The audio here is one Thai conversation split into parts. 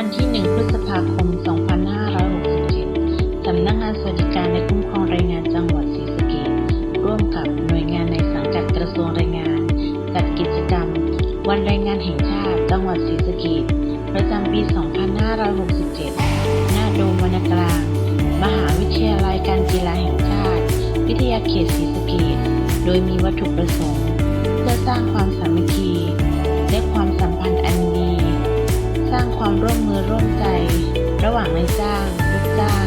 วันที่ 1 พฤษภาคม 2567 สำนักงานสวัสดิการและคุ้มครองแรงงานจังหวัดศรีสะเกษร่วมกับหน่วยงานในสังกัดกระทรวงแรงงาน จัดกิจกรรม วันแรงงานแห่งชาติ จังหวัดศรีสะเกษประจำปี 2567 หน้าโดมวรรณกลาง มหาวิทยาลัยการกีฬาแห่งชาติ วิทยาเขตศรีสะเกษโดยมีวัตถุประสงค์ นายจ้าง ลูกจ้าง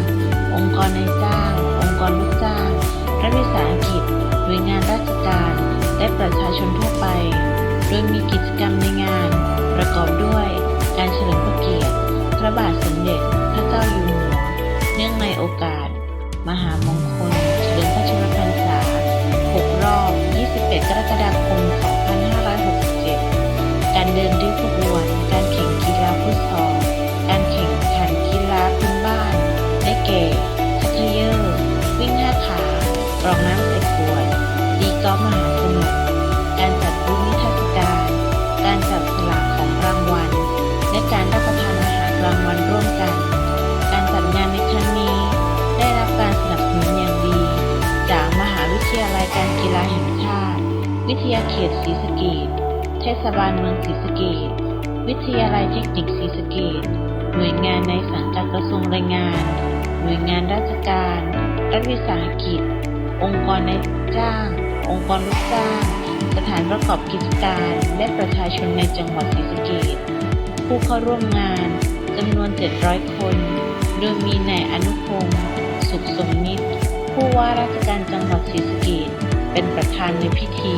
องค์กรนายจ้าง องค์กรลูกจ้าง รัฐวิสาหกิจ หน่วยงานราชการ และประชาชนทั่วไป โดยมีกิจกรรมในงาน ประกอบด้วย การเฉลิมพระเกียรติ พระบาทสมเด็จพระเจ้าอยู่หัว เนื่องในโอกาส มหามงคล เฉลิมพระชนมพรรษา 6 รอบ 21 กรกฎาคม ได้แก่ชักเยอร์ วิ่งห้าขากรองน้ำใส่ขวดตีกอล์ฟมหาสนุก การจัดบูธนิทรรศการ การจับสลากของรางวัล และการรับประทานอาหารกลางวันร่วมกัน การจัดงานในครั้งนี้ ได้รับการสนับสนุนอย่างดี จากมหาวิทยาลัยการกีฬาแห่งชาติ วิทยาเขตศรีสะเกษเทศบาลเมืองศรีสะเกษวิทยาลัยเทคนิคศรีสะเกษหน่วยงานในสังกัดกระทรวงแรงงาน หน่วยงานราชการ รัฐวิสาหกิจ องค์กรนายจ้าง องค์กรลูกจ้าง สถานประกอบกิจการ และประชาชนในจังหวัดศรีสะเกษผู้เข้าร่วมงานจำนวน 700 คน โดยมีนายอนุพงศ์สุขสมนิตผู้ว่าราชการจังหวัดศรีสะเกษเป็นประธานในพิธี